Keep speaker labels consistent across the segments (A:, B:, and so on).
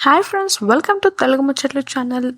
A: Hi friends welcome to Telugu Muchatlu channel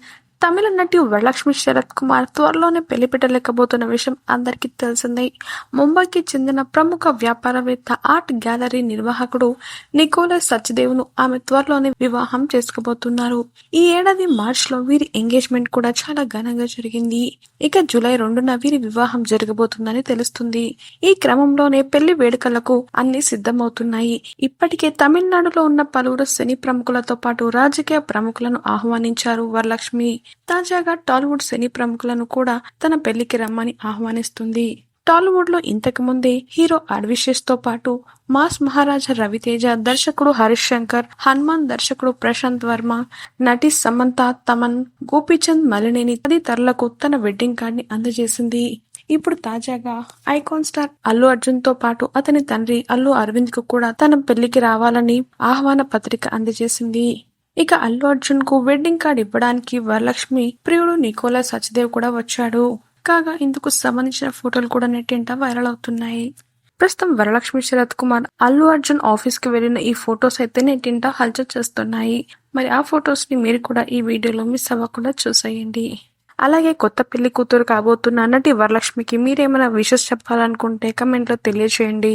A: Tamil నటి వరలక్ష్మి శరత్ కుమార్ త్వరలోనే పెళ్ళి పెట్టలేకపోతున్న విషయం అందరికీ తెలిసిందే. ముంబైకి చెందిన ప్రముఖ వ్యాపారవేత్త ఆర్ట్ గ్యాలరీ నిర్వాహకుడు నికోలస్ సచ్దేవ్ను ఆమె త్వరలోనే వివాహం చేసుకోబోతున్నారు. ఈ ఏడాది మార్చ్లో వీరి ఎంగేజ్మెంట్ కూడా చాలా ఘనంగా జరిగింది. ఇక జూలై రెండున వీరి వివాహం జరగబోతుందని తెలుస్తుంది. ఈ క్రమంలోనే పెళ్ళి వేడుకలకు అన్ని సిద్ధమవుతున్నాయి. ఇప్పటికే తమిళనాడులో ఉన్న పలువురు సినీ ప్రముఖులతో పాటు రాజకీయ ప్రముఖులను ఆహ్వానించారు వరలక్ష్మి. తాజాగా టాలీవుడ్ సినీ ప్రముఖులను కూడా తన పెళ్ళికి రమ్మని ఆహ్వానిస్తుంది. టాలీవుడ్లో ఇంతకు ముందే హీరో అడ్విషెస్తో పాటు మాస్ మహారాజా రవితేజ దర్శకుడు హరీష్ శంకర్ హనుమాన్ దర్శకుడు ప్రశాంత్ వర్మ నటి సమంత తమన్ గోపీచంద్ మలినేని తదితరులకు తన వెడ్డింగ్ కార్డ్ని అందజేసింది. ఇప్పుడు తాజాగా ఐకాన్ స్టార్ అల్లు అర్జున్తో పాటు అతని తండ్రి అల్లు అరవింద్కు కూడా తన పెళ్ళికి రావాలని ఆహ్వాన పత్రిక అందజేసింది. ఇక అల్లు అర్జున్కు వెడ్డింగ్ కార్డ్ ఇవ్వడానికి వరలక్ష్మి ప్రియుడు నికోలా సచ్దేవ్ కూడా వచ్చాడు. కాగా ఇందుకు సంబంధించిన ఫోటోలు కూడా నెట్టింట వైరల్ అవుతున్నాయి. ప్రస్తుతం వరలక్ష్మి శరత్ కుమార్ అల్లు అర్జున్ ఆఫీస్కి వెళ్ళిన ఈ ఫొటోస్ అయితే నెట్టింట హల్చల్ చేస్తున్నాయి. మరి ఆ ఫొటోస్ని మీరు కూడా ఈ వీడియోలో మిస్ అవ్వకుండా చూసేయండి. అలాగే కొత్త పెళ్ళి కూతురు కాబోతున్న నటి వరలక్ష్మికి మీరేమైనా విషెస్ చెప్పాలనుకుంటే కమెంట్లో తెలియజేయండి